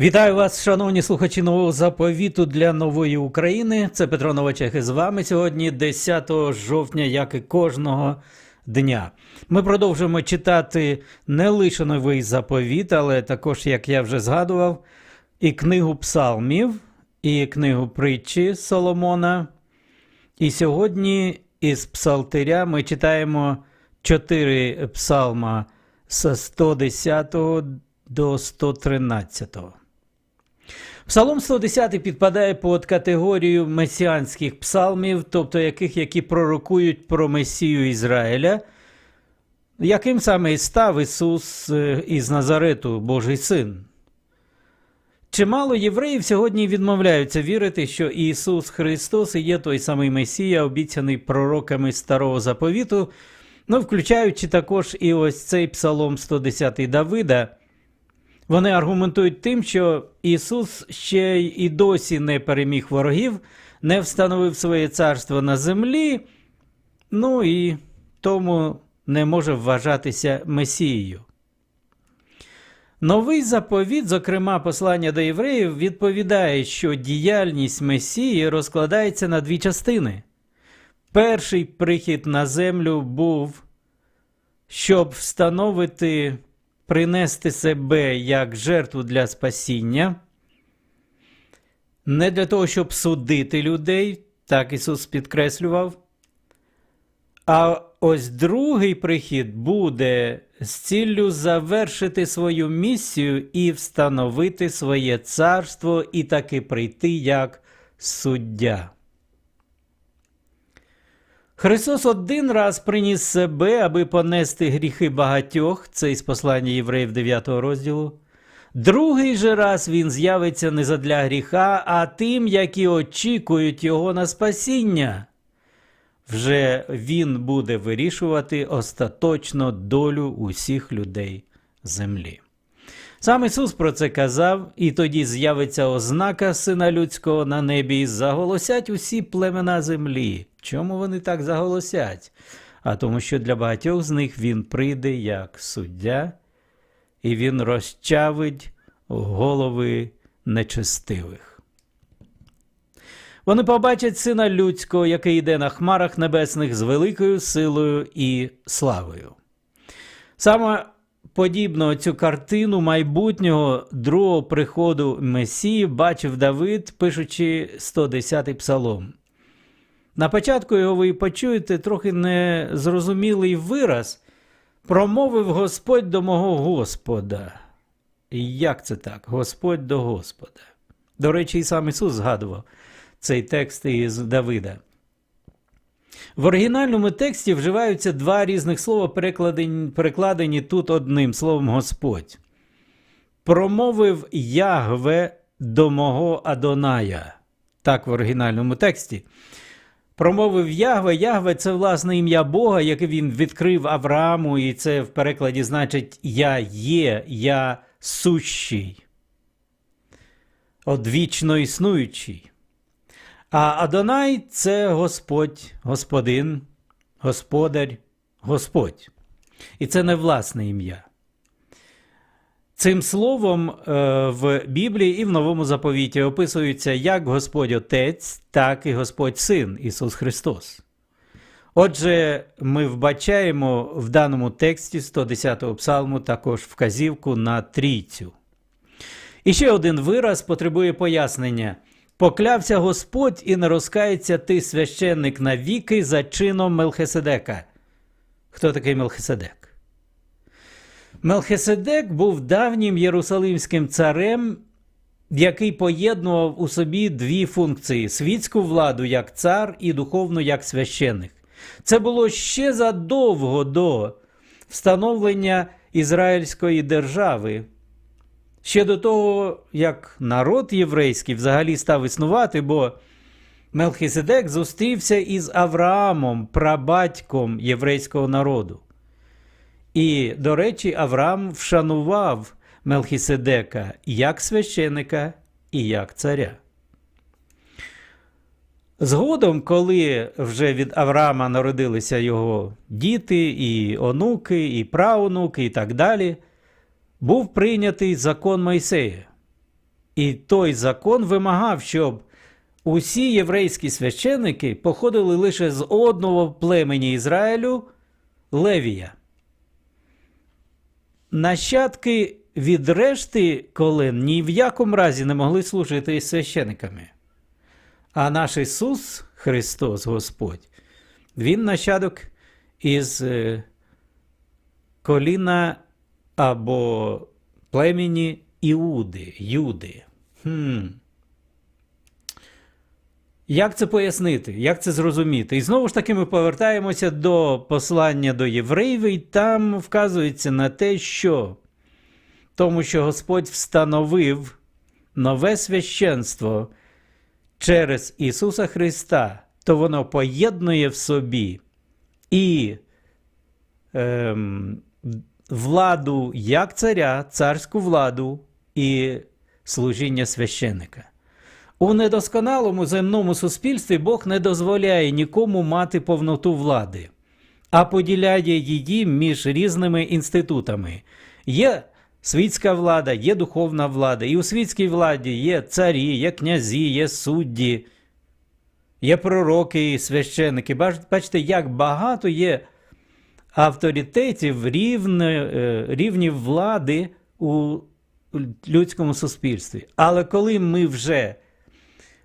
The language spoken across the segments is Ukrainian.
Вітаю вас, шановні слухачі нового заповіту для нової України. Це Петро Новачех із вами сьогодні, 10 жовтня, як і кожного дня. Ми продовжуємо читати не лише новий заповіт, але також, як я вже згадував, і книгу псалмів, і книгу притчі Соломона. І сьогодні із псалтиря ми читаємо чотири псалма з 110 до 113. Псалом 110 підпадає під категорію месіанських псалмів, тобто яких, які пророкують про Месію Ізраїля, яким саме і став Ісус е, із Назарету, Божий Син. Чимало євреїв сьогодні відмовляються вірити, що Ісус Христос і є той самий Месія, обіцяний пророками Старого Заповіту, ну, включаючи також і ось цей Псалом 110 Давида. Вони аргументують тим, що Ісус ще й досі не переміг ворогів, не встановив своє царство на землі, ну і тому не може вважатися Месією. Новий заповіт, зокрема послання до євреїв, відповідає, що діяльність Месії розкладається на дві частини. Перший прихід на землю був, щоб встановити принести себе як жертву для спасіння, не для того, щоб судити людей, так Ісус підкреслював. А ось другий прихід буде з ціллю завершити свою місію і встановити своє царство, і таки прийти як суддя. Христос один раз приніс себе, аби понести гріхи багатьох, це із послання євреїв 9 розділу. Другий же раз він з'явиться не задля гріха, а тим, які очікують його на спасіння. Вже він буде вирішувати остаточно долю усіх людей землі. Сам Ісус про це казав, і тоді з'явиться ознака Сина Людського на небі, і заголосять усі племена землі. Чому вони так заголосять? А тому, що для багатьох з них він прийде як суддя, і він розчавить голови нечестивих. Вони побачать сина людського, який йде на хмарах небесних з великою силою і славою. Саме подібно цю картину майбутнього другого приходу Месії бачив Давид, пишучи 110-й псалом. На початку його ви почуєте трохи незрозумілий вираз. Промовив Господь до мого Господа. Як це так? Господь до Господа. До речі, і сам Ісус згадував цей текст із Давида. В оригінальному тексті вживаються два різних слова, перекладені, перекладені тут одним словом Господь. Промовив Ягве до мого Адоная. Так в оригінальному тексті. Промовив Ягве. Ягве це власне ім'я Бога, яке він відкрив Аврааму, і це в перекладі значить Я є, я сущий, одвічно існуючий. А Адонай це Господь, Господин, Господар, Господь. І це не власне ім'я. Цим словом е, в Біблії і в Новому заповіті описується як Господь Отець, так і Господь Син Ісус Христос. Отже, ми вбачаємо в даному тексті 110-го псалму також вказівку на трійцю. І ще один вираз потребує пояснення. Поклявся Господь і не розкається ти священник навіки за чином Мелхиседека. Хто такий Мелхиседек? Мелхиседек був давнім єрусалимським царем, який поєднував у собі дві функції: світську владу як цар і духовну як священник. Це було ще задовго до встановлення Ізраїльської держави. Ще до того, як народ єврейський взагалі став існувати, бо Мелхиседек зустрівся із Авраамом, прабатьком єврейського народу. І, до речі, Авраам вшанував Мелхиседека як священика і як царя. Згодом, коли вже від Авраама народилися його діти, і онуки, і праонуки, і так далі, був прийнятий закон Мойсея. І той закон вимагав, щоб усі єврейські священики походили лише з одного племені Ізраїлю Левія. Нащадки від решти колен ні в якому разі не могли служити священиками. А наш Ісус Христос Господь, Він нащадок із е, коліна або племені Іуди, Юди. Хм. Як це пояснити? Як це зрозуміти? І знову ж таки ми повертаємося до послання до євреїв, і там вказується на те, що тому що Господь встановив нове священство через Ісуса Христа, то воно поєднує в собі і ем, владу як царя, царську владу і служіння священника. У недосконалому земному суспільстві Бог не дозволяє нікому мати повноту влади, а поділяє її між різними інститутами. Є світська влада, є духовна влада, і у світській владі є царі, є князі, є судді, є пророки і священники. Бачите, як багато є авторитетів рівне, рівнів влади у людському суспільстві. Але коли ми вже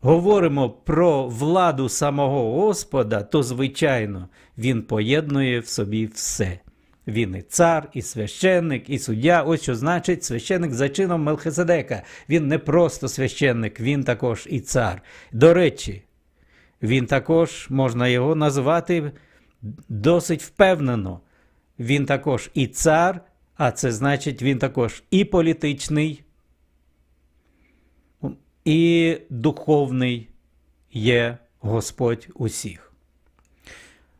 говоримо про владу самого Господа, то, звичайно, він поєднує в собі все. Він і цар, і священник, і суддя. Ось що значить священник за чином Мелхиседека. Він не просто священник, він також і цар. До речі, він також можна його назвати досить впевнено. Він також і цар, а це значить, він також і політичний, і духовний є Господь усіх.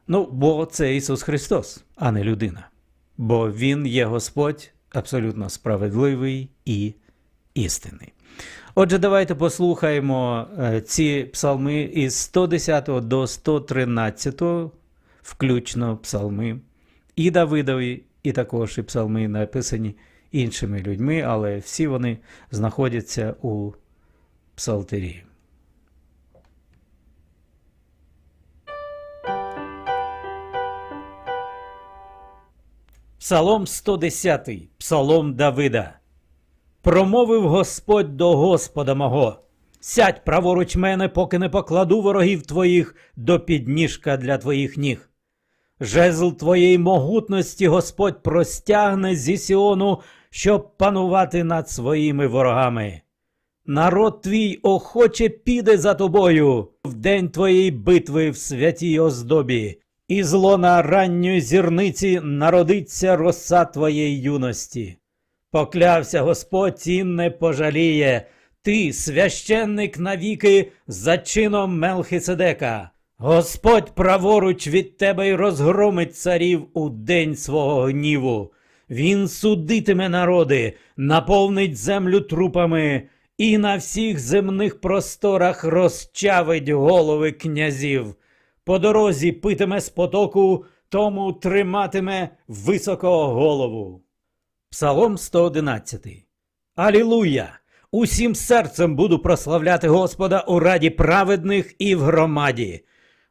Ну, бо це Ісус Христос, а не людина. Бо Він є Господь абсолютно справедливий і істинний. Отже, давайте послухаємо ці псалми із 110 до 113, включно псалми і Давидові, і також і псалми написані іншими людьми, але всі вони знаходяться у псалтирі. Псалом 110, Псалом Давида. Промовив Господь до Господа мого. Сядь праворуч мене, поки не покладу ворогів твоїх до підніжка для твоїх ніг. Жезл твоєї могутності Господь простягне зі Сіону, щоб панувати над своїми ворогами. Народ твій охоче піде за тобою в день твоєї битви в святій оздобі, і зло на ранньої зірниці народиться роса твоєї юності. Поклявся Господь і не пожаліє, ти, священник навіки, за чином Мелхиседека. Господь праворуч від тебе й розгромить царів у день свого гніву. Він судитиме народи, наповнить землю трупами і на всіх земних просторах розчавить голови князів. По дорозі питиме з потоку, тому триматиме високо голову. Псалом 111. Алілуя! Усім серцем буду прославляти Господа у раді праведних і в громаді.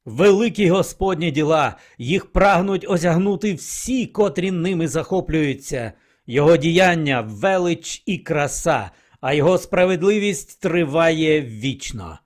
Великі Господні діла, їх прагнуть осягнути всі, котрі ними захоплюються, його діяння, велич і краса, а його справедливість триває вічно.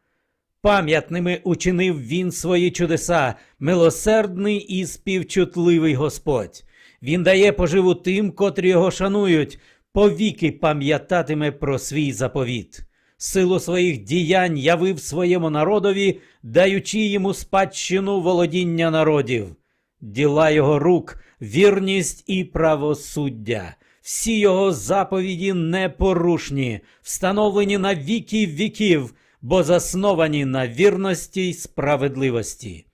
Пам'ятними учинив він свої чудеса, милосердний і співчутливий Господь. Він дає поживу тим, котрі його шанують, повіки пам'ятатиме про свій заповіт. Силу своїх діянь явив своєму народові, даючи йому спадщину володіння народів, діла його рук, вірність і правосуддя. Всі його заповіді непорушні, встановлені на віки віків, бо засновані на вірності й справедливості.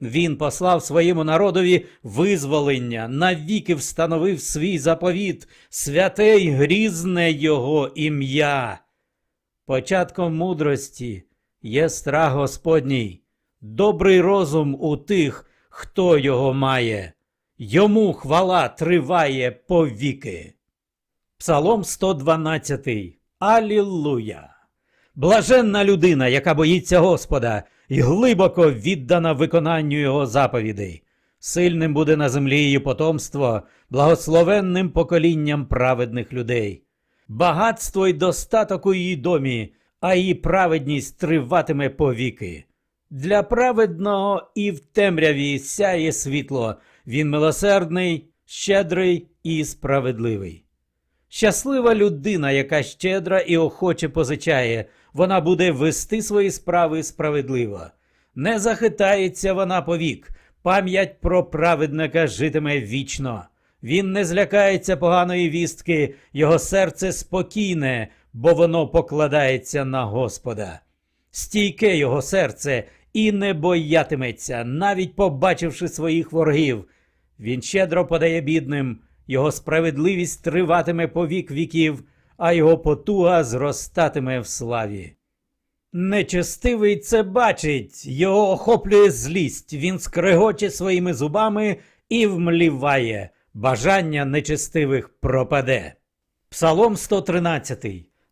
Він послав своєму народові визволення, навіки встановив свій заповіт, святе й грізне його ім'я. Початком мудрості є страх Господній, добрий розум у тих, хто його має. Йому хвала триває повіки. Псалом 112. Алілуя! Блаженна людина, яка боїться Господа, і глибоко віддана виконанню його заповідей. Сильним буде на землі її потомство, благословенним поколінням праведних людей. Багатство й достаток у її домі, а її праведність триватиме повіки. Для праведного і в темряві сяє світло, він милосердний, щедрий і справедливий. Щаслива людина, яка щедра і охоче позичає, вона буде вести свої справи справедливо. Не захитається вона повік, пам'ять про праведника житиме вічно. Він не злякається поганої вістки, його серце спокійне, бо воно покладається на Господа. Стійке його серце і не боятиметься, навіть побачивши своїх ворогів. Він щедро подає бідним, його справедливість триватиме по вік віків, а його потуга зростатиме в славі. Нечестивий це бачить, його охоплює злість, він скрегоче своїми зубами і вмліває, бажання нечестивих пропаде. Псалом 113.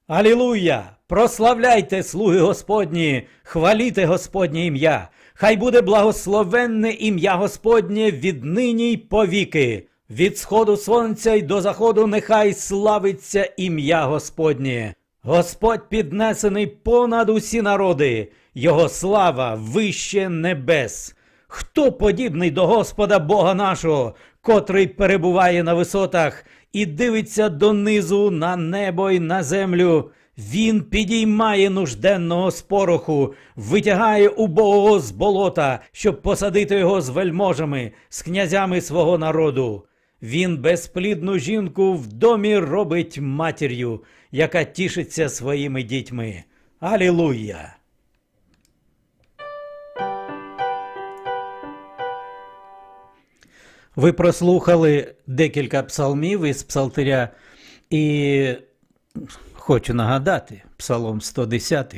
Алілуя! Прославляйте, слуги Господні, хваліте Господнє ім'я. Хай буде благословенне ім'я Господнє віднині й повіки. Від сходу сонця й до заходу нехай славиться ім'я Господнє. Господь піднесений понад усі народи, Його слава вище небес. Хто подібний до Господа Бога нашого, котрий перебуває на висотах і дивиться донизу на небо й на землю? Він підіймає нужденного з пороху, витягає убогого з болота, щоб посадити його з вельможами, з князями свого народу. Він безплідну жінку в домі робить матір'ю, яка тішиться своїми дітьми. Алілуя! Ви прослухали декілька псалмів із псалтиря, і хочу нагадати, псалом 110,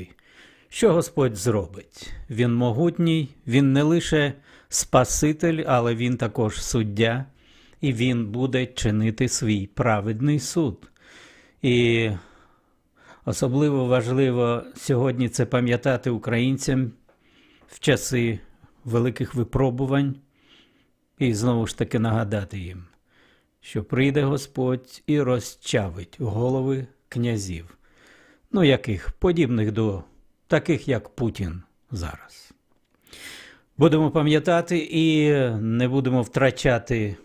що Господь зробить. Він могутній, він не лише Спаситель, але він також суддя, і він буде чинити свій праведний суд. І особливо важливо сьогодні це пам'ятати українцям в часи великих випробувань. І знову ж таки нагадати їм, що прийде Господь і розчавить голови князів, ну яких подібних до таких, як Путін зараз. Будемо пам'ятати і не будемо втрачати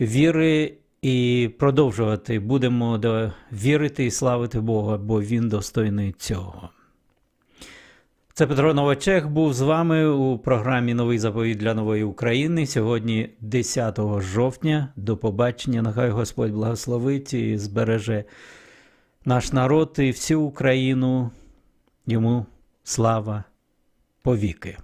віри і продовжувати. Будемо вірити і славити Бога, бо Він достойний цього. Це Петро Новачех був з вами у програмі Новий заповіт для нової України. Сьогодні 10 жовтня. До побачення. Нехай Господь благословить і збереже наш народ і всю Україну. Йому слава повіки.